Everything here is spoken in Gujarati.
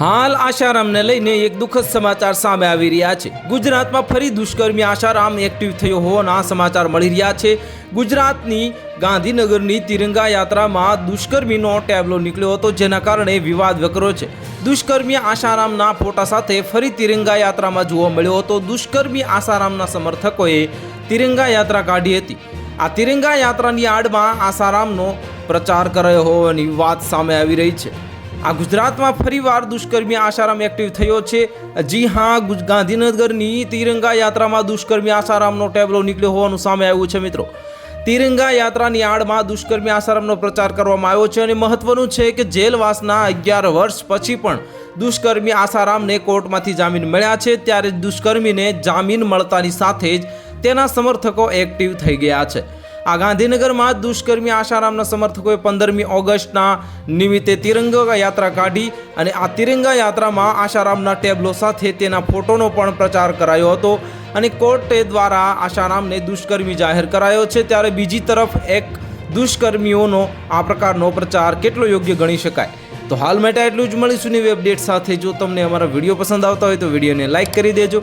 હાલ આશારામને લઈને એક દુઃખદ સમાચાર સામે આવી રહ્યા છે. ગુજરાતમાં ફરી દુષ્કર્મી આશારામ એક્ટિવ થયો હોવાના સમાચાર મળી રહ્યા છે. ગુજરાતની ગાંધીનગરની તિરંગા યાત્રામાં દુષ્કર્મીનો ટેબલો નીકળ્યો હતો, જેના કારણે વિવાદ વકરો છે. દુષ્કર્મી આશારામના ફોટા સાથે ફરી તિરંગા યાત્રામાં જોવા મળ્યો હતો. દુષ્કર્મી આશારામના સમર્થકોએ તિરંગા યાત્રા કાઢી હતી. આ તિરંગા યાત્રાની આડમાં આસારામનો પ્રચાર કરાયો હોવાની વાત સામે આવી રહી છે. આ ગુજરાતમાં ફરીવાર દુષ્કર્મી આસારામ એક્ટિવ થયો છે. જી હા ગાંધીનગરની તિરંગા યાત્રામાં દુષ્કર્મી આસારામનો ટેબલો નીકળ્યો હોવાનું સામે આવ્યું છે મિત્રો. તિરંગા યાત્રાની આડમાં દુષ્કર્મી આસારામનો પ્રચાર કરવામાં આવ્યો છે અને મહત્વનું છે કે જેલવાસના અગિયાર વર્ષ પછી પણ દુષ્કર્મી આસારામને કોર્ટમાંથી જામીન મળ્યા છે. ત્યારે દુષ્કર્મીને જામીન મળતાની સાથે જ તેના સમર્થકો એક્ટિવ થઈ ગયા છે. આ ગાંધીનગરમાં દુષ્કર્મી આશારામના સમર્થકોએ પંદરમી ઓગસ્ટના નિમિત્તે તિરંગા યાત્રા કાઢી અને આ તિરંગા યાત્રામાં આશારામના ટેબલો સાથે તેના ફોટોનો પણ પ્રચાર કરાયો હતો અને કોર્ટે દ્વારા આશારામને દુષ્કર્મી જાહેર કરાયો છે. ત્યારે બીજી તરફ એક દુષ્કર્મીઓનો આ પ્રકારનો પ્રચાર કેટલો યોગ્ય ગણી શકાય? તો હાલ માટે એટલું જ મળીશું નવી અપડેટ સાથે. જો તમને અમારા વીડિયો પસંદ આવતા હોય તો વિડીયોને લાઇક કરી દેજો.